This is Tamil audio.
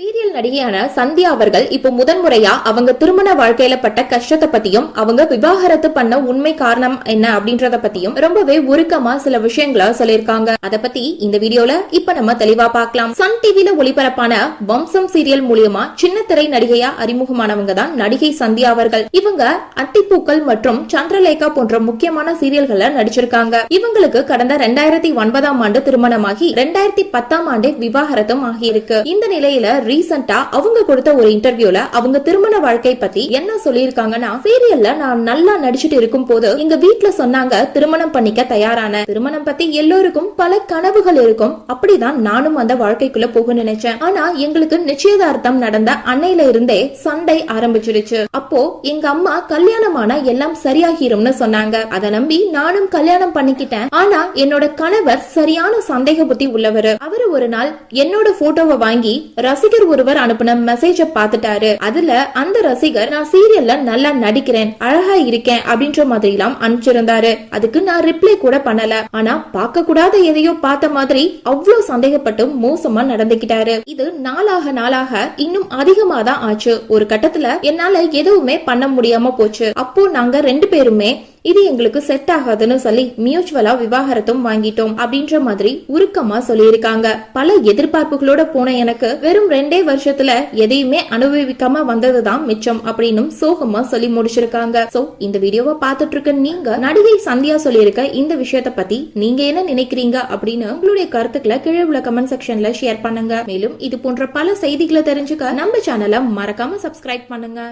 சீரியல் நடிகையான சந்தியா அவர்கள் இப்போ முதன்முறையா அவங்க திருமண வாழ்க்கையில பட்ட கஷ்டத்தை பத்தியும் அவங்க விவாகரத்து பண்ண உண்மை காரணம் என்ன அப்படின்றத பத்தியும் ரொம்பவே உருக்கமா சில விஷயங்களை சொல்லியிருக்காங்க. அத பத்தி இந்த வீடியோல இப்ப நம்ம தெளிவா பார்க்கலாம். சன் டிவில ஒளிபரப்பான வம்சம் சீரியல் மூலியமா சின்ன திரை நடிகையா அறிமுகமானவங்க தான் நடிகை சந்தியா அவர்கள். இவங்க அத்திப்பூக்கள் மற்றும் சந்திரலேகா போன்ற முக்கியமான சீரியல்கள்ல நடிச்சிருக்காங்க. இவங்களுக்கு கடந்த ரெண்டாயிரத்தி ஒன்பதாம் ஆண்டு திருமணமாகி ரெண்டாயிரத்தி பத்தாம் ஆண்டு விவாகரத்தும் ஆகியிருக்கு. இந்த நிலையில ரீசெண்டா அவங்க கொடுத்த ஒரு இன்டர்வியூல அவங்க திருமண வாழ்க்கை பத்தி என்ன சொல்லியிருக்காங்கன்னா சீரியல்ல நான் நல்லா நடிச்சிட்டு இருக்கும் போது எங்க வீட்ல சொன்னாங்க திருமணம் பண்ணிக்க தயாரான. திருமணம் பத்தி எல்லோருக்கும் பல கனவுகள் இருக்கும். அப்படிதான் நானும் அந்த வாழ்க்கைக்குள்ள போக நினைச்சேன். ஆனா எங்களுக்கு நிச்சயதார்த்தம் நடந்த அன்னையில இருந்தே சண்டை ஆரம்பிச்சிடுச்சு அப்போ எங்க அம்மா கல்யாணமான எல்லாம் சரியாகிரும்னு சொன்னாங்க. அதை நம்பி நானும் கல்யாணம் பண்ணிக்கிட்டேன். ஆனா என்னோட கணவர் சரியான சந்தேக புத்தி உள்ளவர். அவரு ஒரு நாள் என்னோட போட்டோவை வாங்கி ரசிகர் ஒருவர் அனுப்பின மெசேஜ பாத்துட்டாரு அதுல அந்த ரசிகர் நான் சீரியல்ல நல்லா நடிக்கிறேன் அழகா இருக்கேன் அப்படின்ற மாதிரி எல்லாம் அனுப்பிச்சிருந்தாரு. அதுக்கு நான் ரிப்ளை கூட பண்ணல. ஆனா பார்க்க கூடாத எதையோ பார்த்த மாதிரி அவ்வளவு சந்தேகப்பட்டு மோசமா நடந்துக்கிட்டாரு இது நாளாக நாளாக இன்னும் அதிகமா தான் ஆச்சு. ஒரு கட்டத்துல என்னால எதுவுமே பண்ண முடியாம போச்சு. அப்போ நாங்க ரெண்டு பேருமே இது எங்களுக்கு செட் ஆகாதுன்னு சொல்லி மியூச்சுவலா விவாகரத்தும் வாங்கிட்டோம் அப்படின்ற மாதிரி உருக்கமா சொல்லியிருக்காங்க. பல எதிர்பார்ப்புகளோட போன எனக்கு வெறும் ரெண்டே வருஷத்துல எதையுமே அனுபவிக்காம வந்ததுதான் மிச்சம் அப்படின்னும் சோகமா சொல்லி முடிச்சிருக்காங்க. சோ இந்த வீடியோவை பார்த்துட்டு இருக்க நீங்க நடிகை சந்தியா சொல்லியிருக்க இந்த விஷயத்த பத்தி நீங்க என்ன நினைக்கிறீங்க அப்படின்னு உங்களுடைய கருத்துக்களை கீழே உள்ள கமெண்ட் செக்ஷன்ல ஷேர் பண்ணுங்க. மேலும் இது போன்ற பல செய்திகளை தெரிஞ்சுக்க நம்ம சேனலை மறக்காம சப்ஸ்கிரைப் பண்ணுங்க.